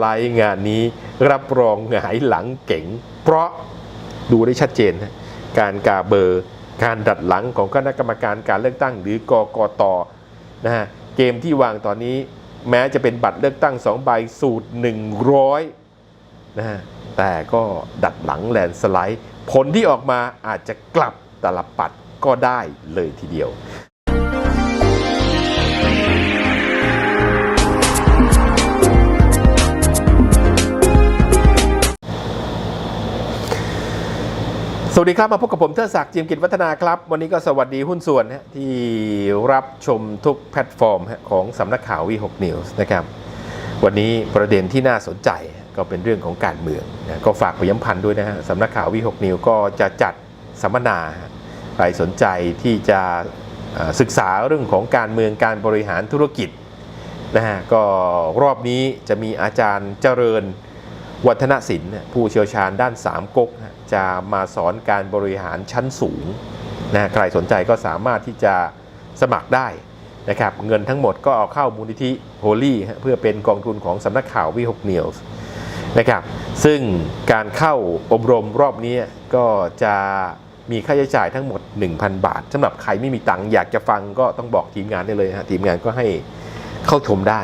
ไลท์งานนี้รับรองหงายหลังเก๋ง เพราะดูได้ชัดเจนนะการกาเบอร์การดัดหลังของคณะกรรมการการเลือกตั้ง หรือกกตนะฮะเกมที่วางตอนนี้แม้จะเป็นบัตรเลือกตั้ง2ใบสูตร 100นะฮะแต่ก็ดัดหลังแลนสไลด์ ผลที่ออกมาอาจจะกลับตลับปัดก็ได้เลยทีเดียว สวัสดีครับ มาพบกับผมเทิดศักดิ์จิมกิจวัฒนาครับ วันนี้ก็สวัสดีหุ้นส่วนที่รับชมทุกแพลตฟอร์มของสำนักข่าววีหกนิวส์นะครับ วันนี้ประเด็นที่น่าสนใจก็เป็นเรื่องของการเมืองนะก็ฝากพย้ำพันด้วยนะฮะสำนักข่าววีหกนิวก็จะจัดสัมมนาใครสนใจที่จะศึกษาเรื่องของการเมืองการบริหารธุรกิจนะฮะก็รอบนี้จะมีอาจารย์เจริญ วัฒนศิลป์ผู้เชี่ยวชาญด้านสามก๊กจะมาสอนการบริหารชั้นสูงนะใครสนใจก็สามารถที่จะสมัครได้นะครับเงินทั้งหมดก็เอาเข้ามูลนิธิโฮลี่เพื่อเป็นกองทุนของสำนักข่าววิหกเนียลส์นะครับซึ่งการเข้าอบรมรอบนี้ก็จะมีค่าใช้จ่ายทั้งหมด 1,000 บาทสำหรับใครไม่มีตังค์อยากจะฟังก็ต้องบอกทีมงานได้เลยฮะทีมงานก็ให้เข้าชมได้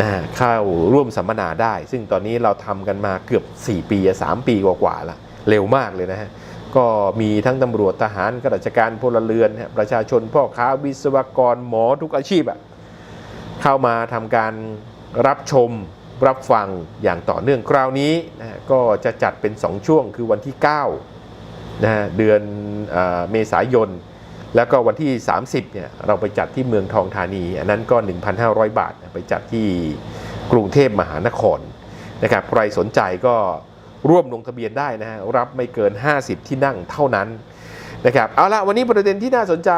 นะฮะเข้าร่วมสัมมนาได้ ซึ่งตอนนี้เราทำกันมาเกือบ 4 ปี 3 ปีกว่าๆละเร็วมากเลยนะฮะก็มีทั้งตำรวจทหารข้าราชการพลเรือน ประชาชนพ่อค้าวิศวกรหมอทุกอาชีพอะเข้ามาทำการรับชมรับฟังอย่างต่อเนื่องคราวนี้นะก็จะจัดเป็น 2 ช่วงคือวันที่9นะฮะเดือนอเมษายน แล้วก็วันที่ 30เนี่ยเราไปจัดที่เมืองทองธานี อันนั้นก็ 1,500 บาท ไปจัดที่กรุงเทพมหานครนะครับใครสนใจก็ร่วมลงทะเบียนได้นะฮะรับไม่เกิน 50 ที่นั่งเท่านั้นนะครับเอาละวันนี้ประเด็นที่น่าสนใจ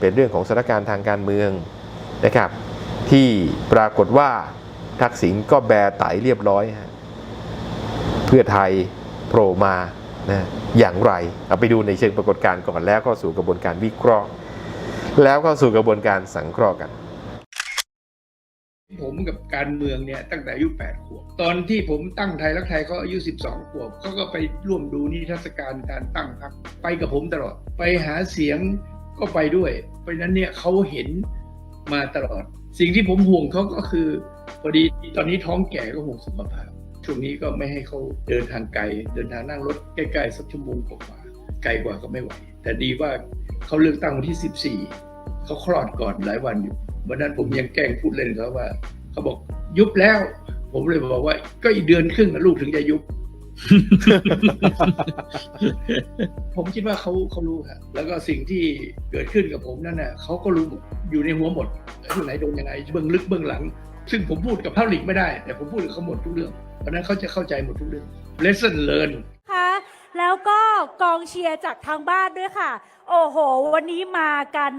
เป็นเรื่องของสถานการณ์ทางการเมืองนะครับ ที่ปรากฏว่าทักษิณก็แบไตเรียบร้อย เพื่อไทยโผล่มา นะอย่างไรเอาไปดูในเชิงปรากฏการณ์ก่อนแล้วก็สู่กระบวนการวิเคราะห์ แล้วก็สู่กระบวนการสังเคราะห์กัน ผมกับการเมืองเนี่ยตั้งแต่อายุ8ขวบตอนที่ผมตั้งไทยรักไทยเขาอายุ 12 ขวบเขาก็ไปร่วมดูนิทรรศการการตั้งพรรคไปกับผมตลอดไปหาเสียงก็ไปด้วย เพราะนั้นเนี่ยเขาเห็นมาตลอด สิ่งที่ผมห่วงเขาก็คือพอดีตอนนี้ท้องแก่ก็ห่วงสุขภาพ ช่วงนี้ก็ไม่ให้เขาเดินทางไกล เดินทางนั่งรถใกล้ๆสักชั่วโมงกว่าไกลกว่าก็ไม่ไหว แต่ดีว่าเขาเลือกตั้งวันที่ 14เขาคลอดก่อนหลายวันอยู่วันนั้นผมยังแกล้งพูดเล่นเขาว่าเขาบอกยุบแล้ว ผมเลยบอกว่า ก็อีกเดือนครึ่งนะลูกถึงจะยุบ ผมคิดว่าเขาเขารู้ครับแล้วก็สิ่งที่เกิดขึ้นกับผมนั่นน่ะเขาก็รู้อยู่ในหัวหมดที่ไหนโดนยังไงเบื้องลึกเบื้องหลัง ซึ่งผมพูดกับพับลิกไม่ได้ แต่ผมพูดกับเขาหมดทุกเรื่อง เพราะฉะนั้นเขาจะเข้าใจหมดทุกเรื่อง lesson learn ค่ะแล้วก็กองเชียร์จากทางบ้านด้วยค่ะ โอ้โห วันนี้มากัน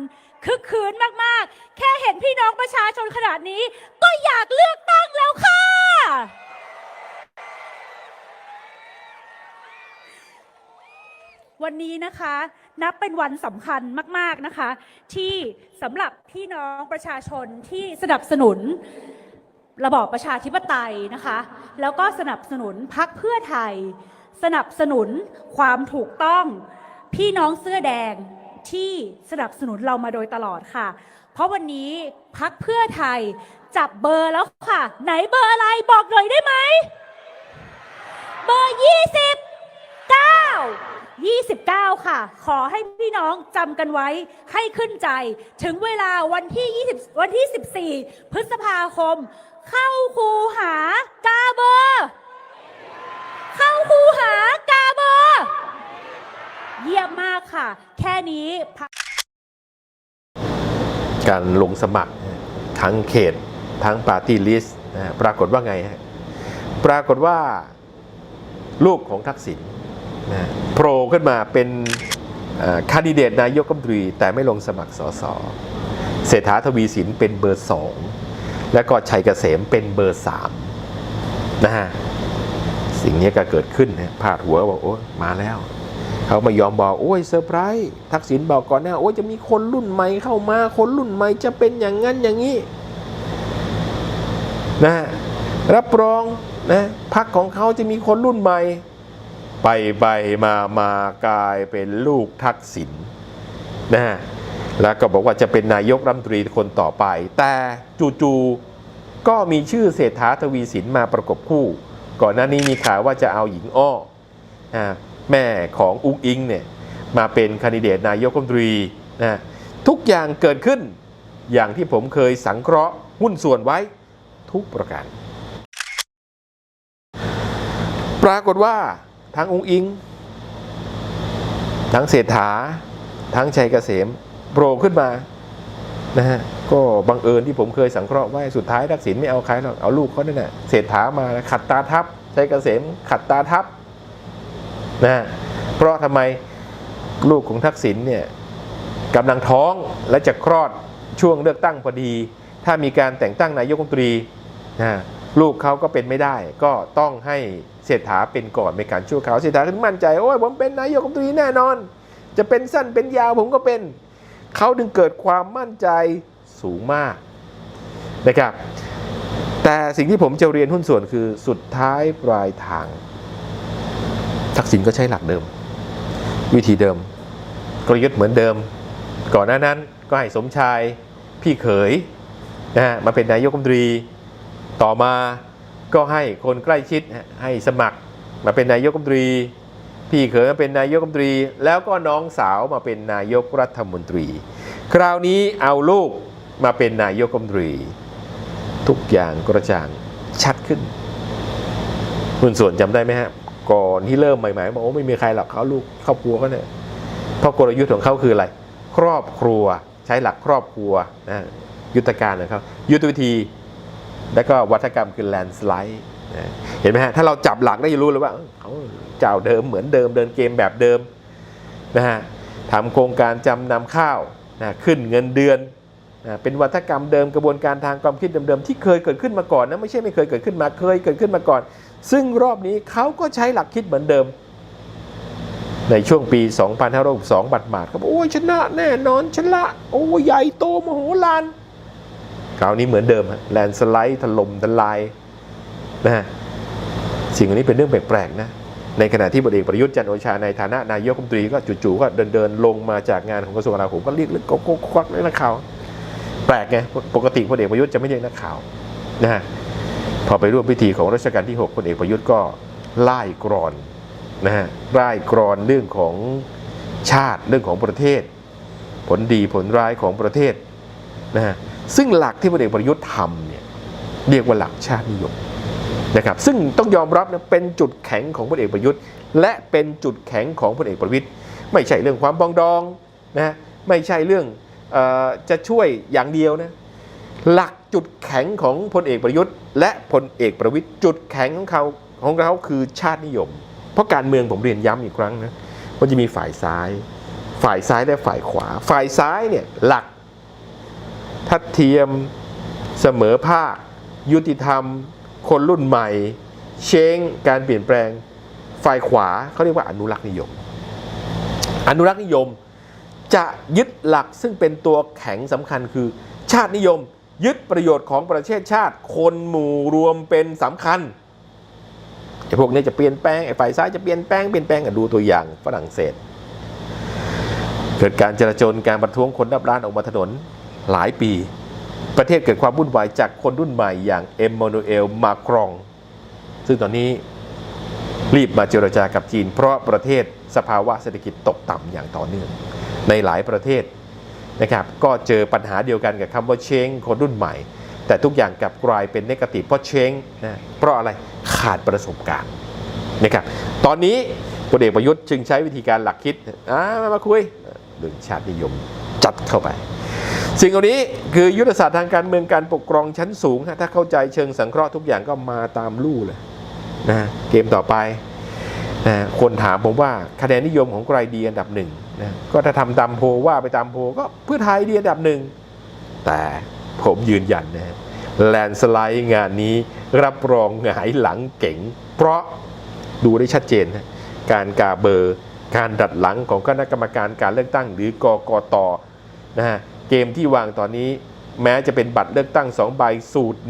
คึกคืนมากๆ แค่เห็นพี่น้องประชาชนขนาดนี้ ก็อยากเลือกตั้งแล้วค่ะ วันนี้นะคะ นับเป็นวันสำคัญมาก ๆนะคะ ที่สำหรับพี่น้องประชาชนที่สนับสนุนระบอบประชาธิปไตยนะคะ แล้วก็สนับสนุนพักเพื่อไทย สนับสนุนความถูกต้อง พี่น้องเสื้อแดงที่สนับสนุนเรามาโดยตลอดค่ะ เพราะวันนี้พักเพื่อไทยจับเบอร์แล้วค่ะ ไหนเบอร์อะไรบอกหน่อยได้ไหม เบอร์29 29 ค่ะ ขอให้พี่น้องจำกันไว้ให้ขึ้นใจ ถึงเวลาวันที่ 20 วันที่ 14 พฤษภาคม เข้าคูหากาเบอร์เข้าคูหากาเบอร์เยี่ยมมากค่ะ แค่นี้การลงสมัครทั้งเขตทั้งปาร์ตี้ลิสต์ปรากฏว่าไงฮะปรากฏว่า ลูกของทักษิณ นะโผล่ขึ้นมาเป็นคันดิเดตนายกรัฐมนตรีแต่ไม่ลงสมัครสสเศรษฐาทวีสินเป็นเบอร์สองแล้วก็ชัยเกษมเป็นเบอร์สามนะฮะสิ่งนี้ก็เกิดขึ้นนะพาดหัวบอกโอ้มาแล้วเขาไม่ยอมบอกโอ้ยเซอร์ไพรส์ทักษิณบอกก่อนหน้าโอ้ยจะมีคนรุ่นใหม่เข้ามาคนรุ่นใหม่จะเป็นอย่างนั้นอย่างนี้นะฮะรับรองนะพักของเขาจะมีคนรุ่นใหม่ ไปไปมามากลายเป็นลูกทักษิณนะฮะแล้วก็บอกว่าจะเป็นนายกรัฐมนตรีคนต่อไป แต่จู่ๆก็มีชื่อเศรษฐาทวีสินมาประกบคู่ ก่อนหน้านี้มีข่าวว่าจะเอาหญิงอ้อนะแม่ของอุ้งอิงเนี่ยมาเป็นคนดิเดตนายกรัฐมนตรีนะทุกอย่างเกิดขึ้นอย่างที่ผมเคยสังเคราะห์หุ้นส่วนไว้ทุกประการ ปรากฏว่า ทั้งองค์อิง ทั้งเศรษฐา ทั้งชัยเกษมโผล่ขึ้นมานะฮะก็บังเอิญที่ผมเคยสังเคราะห์ไว้สุดท้ายทักษิณไม่เอาใครหรอกเอาลูกเขาเนี่ยเศรษฐามาขัดตาทับชัยเกษมขัดตาทับนะฮะเพราะทำไมลูกของทักษิณเนี่ยกำลังท้องและจะคลอดช่วงเลือกตั้งพอดี ถ้ามีการแต่งตั้งนายกรัฐมนตรีนะ ลูกเขาก็เป็นไม่ได้ ก็ต้องให้เศรษฐาเป็นก่อนในการชั่วคราวเศรษฐาถึงมั่นใจโอ้ยผมเป็นนายกรัฐมนตรีแน่นอน จะเป็นสั้นเป็นยาวผมก็เป็นเขาดึงเกิดความมั่นใจสูงมากนะครับ แต่สิ่งที่ผมจะเรียนหุ้นส่วนคือสุดท้ายปลายทาง ทักษิณก็ใช้หลักเดิม วิธีเดิมกลยุทธ์เหมือนเดิม ก่อนหน้านั้นก็ให้สมชายพี่เขยนะฮะมาเป็นนายกรัฐมนตรี ต่อมาก็ให้คนใกล้ชิดให้สมัครมาเป็นนายกรัฐมนตรี พี่เขยมาเป็นนายกรัฐมนตรี แล้วก็น้องสาวมาเป็นนายกรัฐมนตรี คราวนี้เอาลูกมาเป็นนายกรัฐมนตรี ทุกอย่างกระจ่างชัดขึ้นคุณส่วนจำได้ไหมฮะก่อนที่เริ่มใหม่ๆบอกโอ้ไม่มีใครหรอกเขาลูกครอบครัวเขาเนี่ยเพราะกลยุทธ์ของเขาคืออะไร ครอบครัวใช้หลักครอบครัวนะยุทธการของเขายุทธวิธี แล้วก็วัฒกรรมคือแลนสไลด์เห็นไหมฮะ ถ้าเราจับหลักได้จะรู้เลยว่าเขาเจ้าเดิมเหมือนเดิมเดินเกมแบบเดิมนะฮะทำโครงการจำนำข้าวนะขึ้นเงินเดือนนะเป็นวัฒกรรมเดิมกระบวนการทางความคิดเดิมๆที่เคยเกิดขึ้นมาก่อนนะไม่ใช่ไม่เคยเกิดขึ้นมาเคยเกิดขึ้นมาก่อน ซึ่งรอบนี้เขาก็ใช้หลักคิดเหมือนเดิม ในช่วงปี 2562บัตรหมาดครับโอ้ยชนะแน่นอนชนะโอ้ยใหญ่โตมโหฬาร คราวนี้เหมือนเดิมแลนสไลด์ถล่มทลายนะฮะสิ่งอันนี้เป็นเรื่องแปลกๆนะในขณะที่พลเอกประยุทธ์จันโอชาในฐานะนายกรัฐมนตรีก็จู่ๆก็เดินเดินๆลงมาจากงานของกระทรวงกลาโหมก็เรียกเรียกก็ก็ควักเลยนักข่าวแปลกไงปกติพลเอกประยุทธ์จะไม่เรียกนักข่าวนะฮะพอไปร่วมพิธีของรัชกาลที่6พลเอกประยุทธ์ก็ไล่กรอนนะฮะไล่กรอนเรื่องของชาติเรื่องของประเทศ ผลดีผลร้ายของประเทศนะฮะ ซึ่งหลักที่พลเอกประยุทธ์ทำเนี่ยเรียกว่าหลักชาตินิยมนะครับซึ่งต้องยอมรับนะเป็นจุดแข็งของพลเอกประยุทธ์ และเป็นจุดแข็งของพลเอกประวิตยไม่ใช่เรื่องความปองดองนะฮะไม่ใช่เรื่องออจะช่วยอย่างเดียวนะหลักจุดแข็งของพลเอกประยุทธ์ และพลเอกประวิตยจุดแข็งของเขาของเขาคือชาตินิยม เพราะการเมืองผมเรียนย้ำอีกครั้งนะมันจะมีฝ่ายซ้าย ฝ่ายซ้ายและฝ่ายขวา ฝ่ายซ้ายเนี่ยหลัก ทัดเทียม เสมอภาค ยุติธรรม คนรุ่นใหม่ เชงการเปลี่ยนแปลงฝ่ายขวาเขาเรียกว่าอนุรักษ์นิยม อนุรักษ์นิยมจะยึดหลักซึ่งเป็นตัวแข็งสำคัญคือ ชาตินิยม ยึดประโยชน์ของประเทศชาติ คนหมู่รวมเป็นสำคัญไอ้พวกนี้จะเปลี่ยนแปลงไอ้ฝ่ายซ้ายจะเปลี่ยนแปลงเปลี่ยนแปลงอะดูตัวอย่างฝรั่งเศส เกิดการจราจรการประท้วงคนนับล้านออกมาถนน หลายปี ประเทศเกิดความวุ่นวายจากคนรุ่นใหม่อย่างเอ็มมานูเอลมาครอง ซึ่งตอนนี้รีบมาเจรจากับจีน เพราะประเทศสภาวะเศรษฐกิจตกต่ำอย่างต่อเนื่อง ในหลายประเทศนะครับก็เจอปัญหาเดียวกันกับคำว่าเชงคนรุ่นใหม่ แต่ทุกอย่างกลับกลายเป็นนกาทีฟเพราะเชงนะเพราะอะไรขาดประสบการณ์นะครับตอนนี้พลเอกประยุทธ์จึงใช้วิธีการหลักคิดอ่ามามาคุยเรื่องชาตินิยมจัดเข้าไป สิ่งเหล่านี้คือยุทธศาสตร์ทางการเมืองการปกครองชั้นสูงฮะถ้าเข้าใจเชิงสังเคราะห์ทุกอย่างก็มาตามลู่เลยนะเกมต่อไปนะคนถามผมว่าคะแนนนิยมของใครดีอันดับหนึ่งนะก็ถ้าทำตามโพว่าไปตามโพก็เพื่อไทยดีอันดับหนึ่งแต่ผมยืนยันนะฮะแลนสไลด์งานนี้รับรองหงายหลังเก๋ง เพราะดูได้ชัดเจนนะการกาเบอร์ การดัดหลังของคณะกรรมการการเลือกตั้งหรือกกตนะฮะ เกมที่วางตอนนี้แม้จะเป็นบัตรเลือกตั้ง 2 ใบสูตร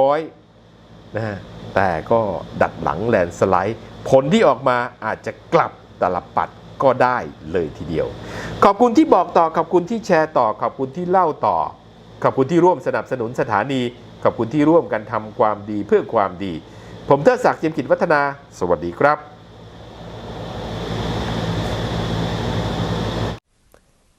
100นะฮะแต่ก็ดัดหลังแลนสไลด์ ผลที่ออกมาอาจจะกลับตลับปัดก็ได้เลยทีเดียว ขอบคุณที่บอกต่อ ขอบคุณที่แชร์ต่อ ขอบคุณที่เล่าต่อ ขอบคุณที่ร่วมสนับสนุนสถานี ขอบคุณที่ร่วมกันทำความดีเพื่อความดี ผมเทิดศักดิ์เจียมกิจวัฒนา สวัสดีครับ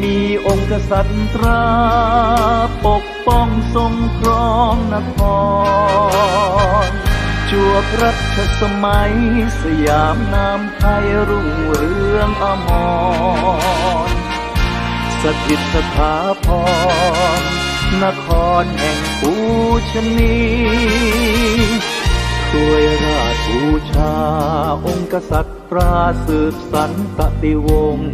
มีองค์กษัตริย์ตราปกป้องทรงครองนครจวบรัชสมัยสยามนามไทยรุ่งเรืองอมรสถิตสถาพรนครแห่งปูชนีช่วยราชบูชาองค์กษัตริย์ตราสืบสันตติวงศ์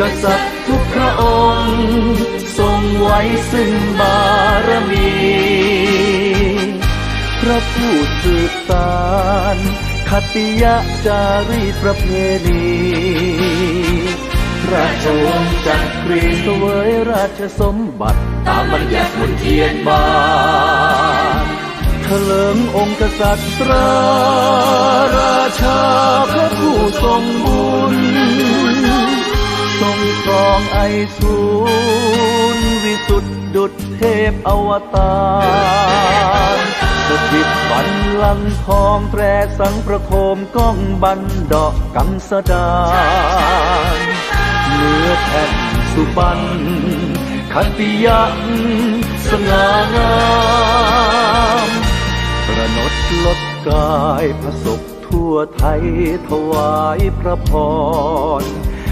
กษัตริย์ทุกพระองค์ ทรงไว้ซึ่งบารมี พระผู้สืบสารคติยะจารีประเพณีราชวงศ์จักรีเสวยราชสมบัติ ตามบัญญัติมนเทียนบานเถลิงองค์กษัตริย์ตราราชาพระผู้ทรงบุญ ทรงครองไอสูรวิสุทธิดุจเทพอวตารสถิตบันลังทองแตรสังประโคมก้องบันดอกกังสดานเนื้อแผ่นสุบันขัตติยักสง่างามประนดลดกายพระศพทั่วไทยถวายพระพร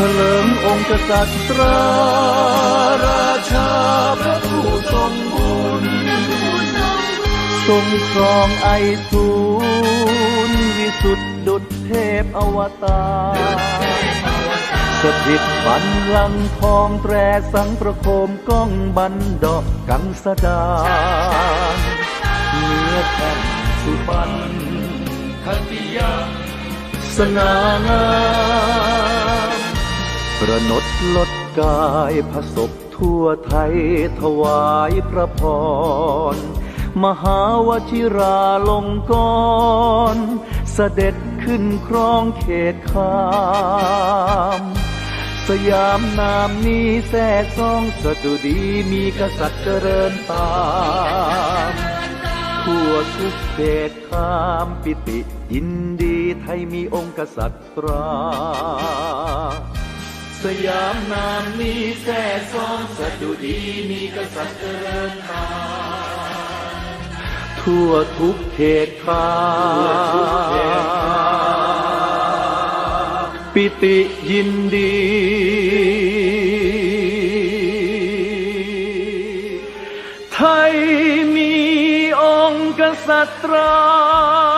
เถลิงองค์กษัตริย์ราราชาพระผู้ทรงบุญทรงครองไอสูรวิสุทธิดุจเทพอวตารสถิตบันลังทองแตรสังประโคมก้องบันดอกกังสดาเนื้อแผ่นสุบันคติยาสง่างาม ประนดลดกายพระศพทั่วไทยถวายพระพร มหาวชิราลงกรณ์เสด็จขึ้นครองเขตขามสยามนามนี้แท่ซองสะดุดีมีกษัตริย์เจริญตามทั่วทุกเขตขามปิติยินดีไทยมีองค์กษัตริย์ตรา สยามนามนี้แท่ซองสะดุดีมีกษัตริย์เจริญตามทั่วทุกเขตข้าปิติยินดี ไทยมีองค์กษัตรา